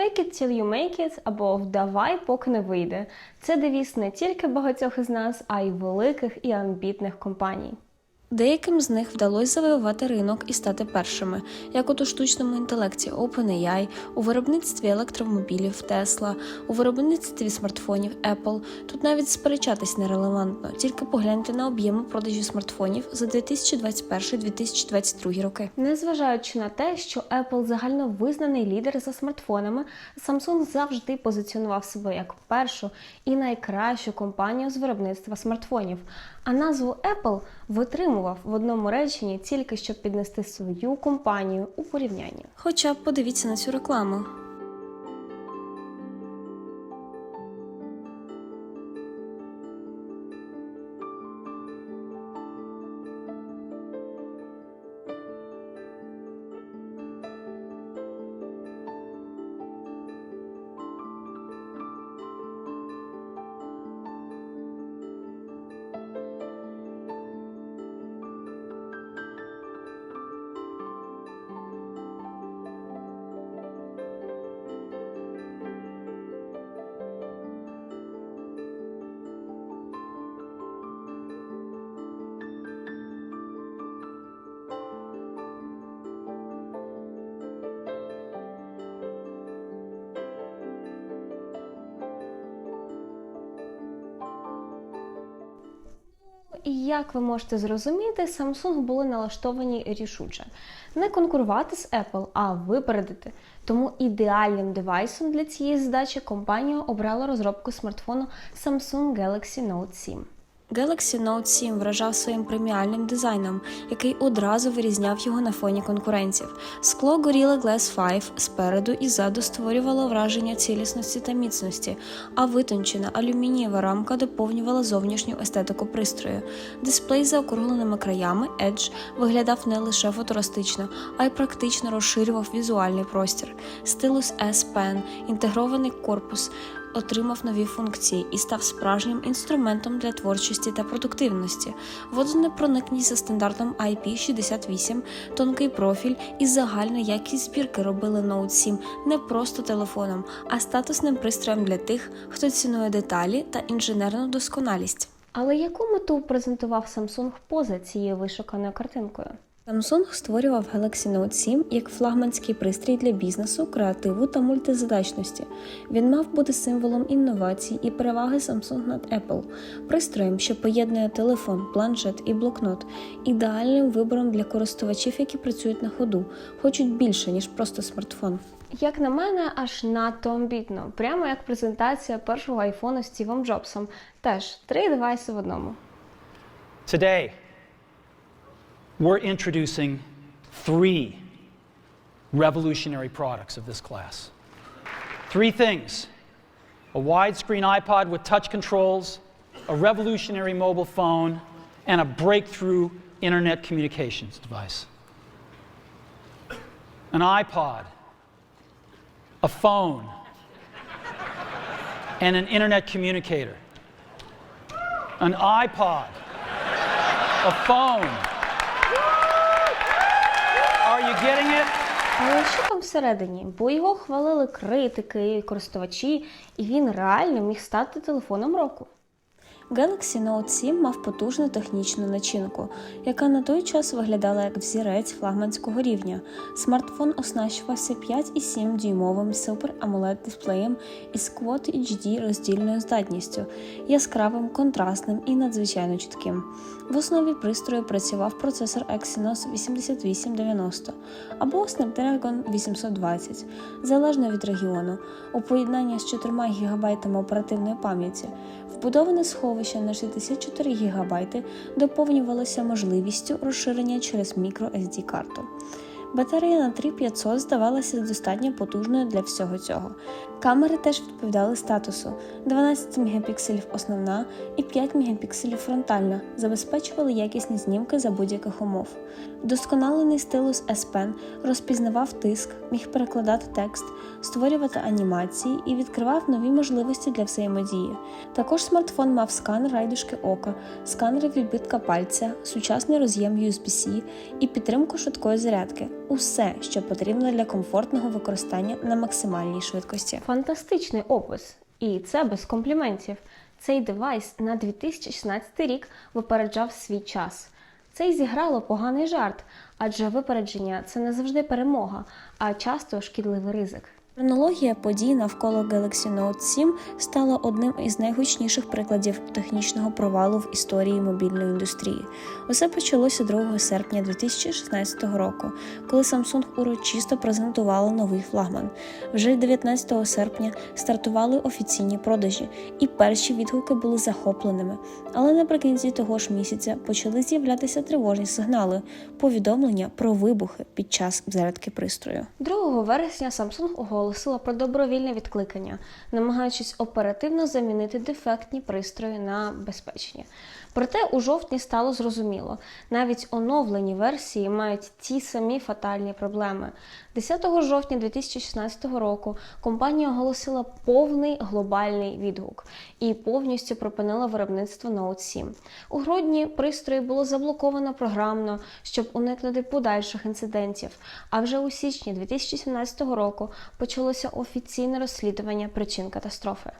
Fake it till you make it або Вдавай, поки не вийде. Це девіз не тільки багатьох із нас, а й великих і амбітних компаній. Деяким з них вдалося завоювати ринок і стати першими, як от у штучному інтелекті OpenAI, у виробництві електромобілів Tesla, у виробництві смартфонів Apple. Тут навіть сперечатись нерелевантно, тільки погляньте на об'єми продажів смартфонів за 2021-2022 роки. Незважаючи на те, що Apple загально визнаний лідер за смартфонами, Samsung завжди позиціонував себе як першу і найкращу компанію з виробництва смартфонів. А назву Apple витримував в одному реченні тільки щоб піднести свою компанію у порівнянні. Хоча б подивіться на цю рекламу. І як ви можете зрозуміти, Samsung були налаштовані рішуче не конкурувати з Apple, а випередити. Тому ідеальним девайсом для цієї задачі компанія обрала розробку смартфону Samsung Galaxy Note 7. Galaxy Note 7 вражав своїм преміальним дизайном, який одразу вирізняв його на фоні конкурентів. Скло Gorilla Glass 5 спереду і ззаду створювало враження цілісності та міцності, а витончена алюмінієва рамка доповнювала зовнішню естетику пристрою. Дисплей з заокругленими краями Edge виглядав не лише футуристично, а й практично розширював візуальний простір. Стилус S Pen, інтегрований корпус отримав нові функції і став справжнім інструментом для творчості та продуктивності. Водонепроникність за стандартом IP68, тонкий профіль і загальна якість збірки робили Note 7 не просто телефоном, а статусним пристроєм для тих, хто цінує деталі та інженерну досконалість. Але яку мету презентував Samsung поза цією вишуканою картинкою? Samsung створював Galaxy Note 7 як флагманський пристрій для бізнесу, креативу та мультизадачності. Він мав бути символом інновацій і переваги Samsung над Apple, пристроєм, що поєднує телефон, планшет і блокнот, ідеальним вибором для користувачів, які працюють на ходу, хочуть більше ніж просто смартфон. Як на мене, аж надто амбітно, прямо як презентація першого айфону Стівом Джобсом. Теж три девайси в одному. Today, we're introducing three revolutionary products of this class. Three things a widescreen iPod with touch controls, a revolutionary mobile phone, and a breakthrough internet communications device. An iPod, a phone, and an internet communicator. An iPod, a phone. You getting it? Але що там всередині? Бо його хвалили критики, користувачі, і він реально міг стати телефоном року. Galaxy Note 7 мав потужну технічну начинку, яка на той час виглядала як взірець флагманського рівня. Смартфон оснащувався 5,7 дюймовим Super AMOLED дисплеєм із Quad HD роздільною здатністю, яскравим, контрастним і надзвичайно чітким. В основі пристрою працював процесор Exynos 8890 або Snapdragon 820, залежно від регіону, у поєднанні з 4 ГБ оперативної пам'яті. Вбудоване сховище на 64 ГБ доповнювалося можливістю розширення через microSD карту. Батарея на 3500 здавалася достатньо потужною для всього цього. Камери теж відповідали статусу: 12 мегапікселів основна і 5 мегапікселів фронтальна, забезпечували якісні знімки за будь-яких умов. Досконалений стилус S Pen розпізнавав тиск, міг перекладати текст, створювати анімації і відкривав нові можливості для взаємодії. Також смартфон мав сканер райдушки ока, сканери відбитка пальця, сучасний роз'єм USB-C і підтримку швидкої зарядки. Усе, що потрібно для комфортного використання на максимальній швидкості. Фантастичний опис, і це без компліментів. Цей девайс на 2016 рік випереджав свій час. Це й зіграло поганий жарт, адже випередження це не завжди перемога, а часто шкідливий ризик. Хронологія подій навколо Galaxy Note 7 стала одним із найгучніших прикладів технічного провалу в історії мобільної індустрії. Усе почалося 2 серпня 2016 року, коли Samsung урочисто презентувала новий флагман. Вже 19 серпня стартували офіційні продажі, і перші відгуки були захопленими. Але наприкінці того ж місяця почали з'являтися тривожні сигнали, повідомлення про вибухи під час зарядки пристрою. 2 вересня Samsung оголосила про добровільне відкликання, намагаючись оперативно замінити дефектні пристрої на безпечні. Проте у жовтні стало зрозуміло, навіть оновлені версії мають ті самі фатальні проблеми. 10 жовтня 2016 року компанія оголосила повний глобальний відгук і повністю припинила виробництво Note 7. У грудні пристрої було заблоковано програмно, щоб уникнути подальших інцидентів. А вже у січні 2017 року почалося офіційне розслідування причин катастрофи.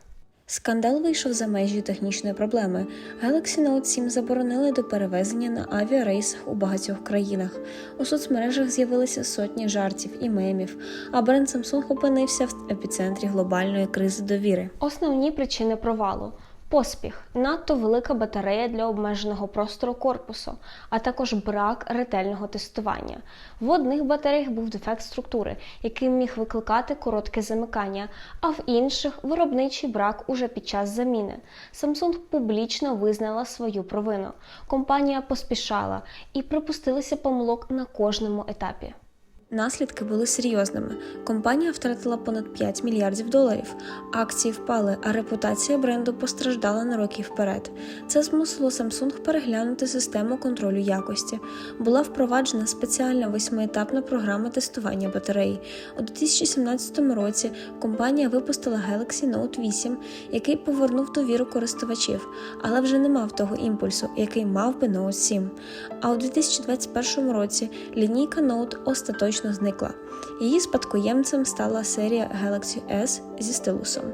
Скандал вийшов за межі технічної проблеми. Galaxy Note 7 заборонили до перевезення на авіарейсах у багатьох країнах. У соцмережах з'явилися сотні жартів і мемів, а бренд Samsung опинився в епіцентрі глобальної кризи довіри. Основні причини провалу. Поспіх, надто велика батарея для обмеженого простору корпусу, а також брак ретельного тестування. В одних батареях був дефект структури, який міг викликати коротке замикання, а в інших виробничий брак уже під час заміни. Samsung публічно визнала свою провину. Компанія поспішала і припустилася помилок на кожному етапі. Наслідки були серйозними. Компанія втратила понад 5 мільярдів доларів, акції впали, а репутація бренду постраждала на роки вперед. Це змусило Samsung переглянути систему контролю якості. Була впроваджена спеціальна восьмиетапна програма тестування батареї. У 2017 році компанія випустила Galaxy Note 8, який повернув довіру користувачів, але вже не мав того імпульсу, який мав би Note 7. А у 2021 році лінійка Note остаточно зникла. Її спадкоємцем стала серія Galaxy S зі стилусом.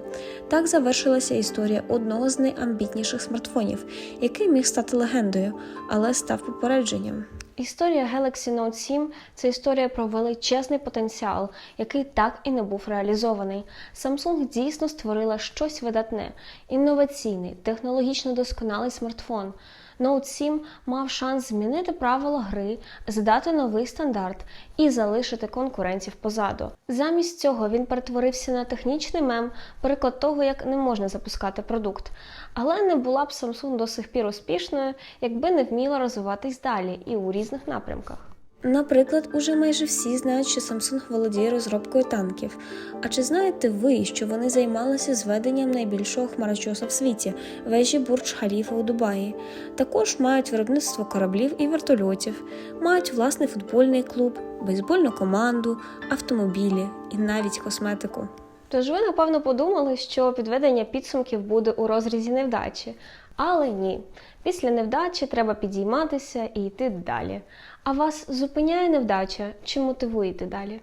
Так завершилася історія одного з найамбітніших смартфонів, який міг стати легендою, але став попередженням. Історія Galaxy Note 7 це історія про величезний потенціал, який так і не був реалізований. Samsung дійсно створила щось видатне, інноваційний, технологічно досконалий смартфон. Note 7 мав шанс змінити правила гри, задати новий стандарт і залишити конкурентів позаду. Замість цього він перетворився на технічний мем, приклад того, як не можна запускати продукт. Але не була б Samsung до сих пір успішною, якби не вміла розвиватись далі і у різних напрямках. Наприклад, уже майже всі знають, що Samsung володіє розробкою танків. А чи знаєте ви, що вони займалися зведенням найбільшого хмарочоса в світі вежі Бурдж Халіфа у Дубаї? Також мають виробництво кораблів і вертольотів, мають власний футбольний клуб, бейсбольну команду, автомобілі і навіть косметику. Тож ви, напевно, подумали, що підведення підсумків буде у розрізі невдачі. Але ні. Після невдачі треба підійматися і йти далі. А вас зупиняє невдача чи мотивує йти далі?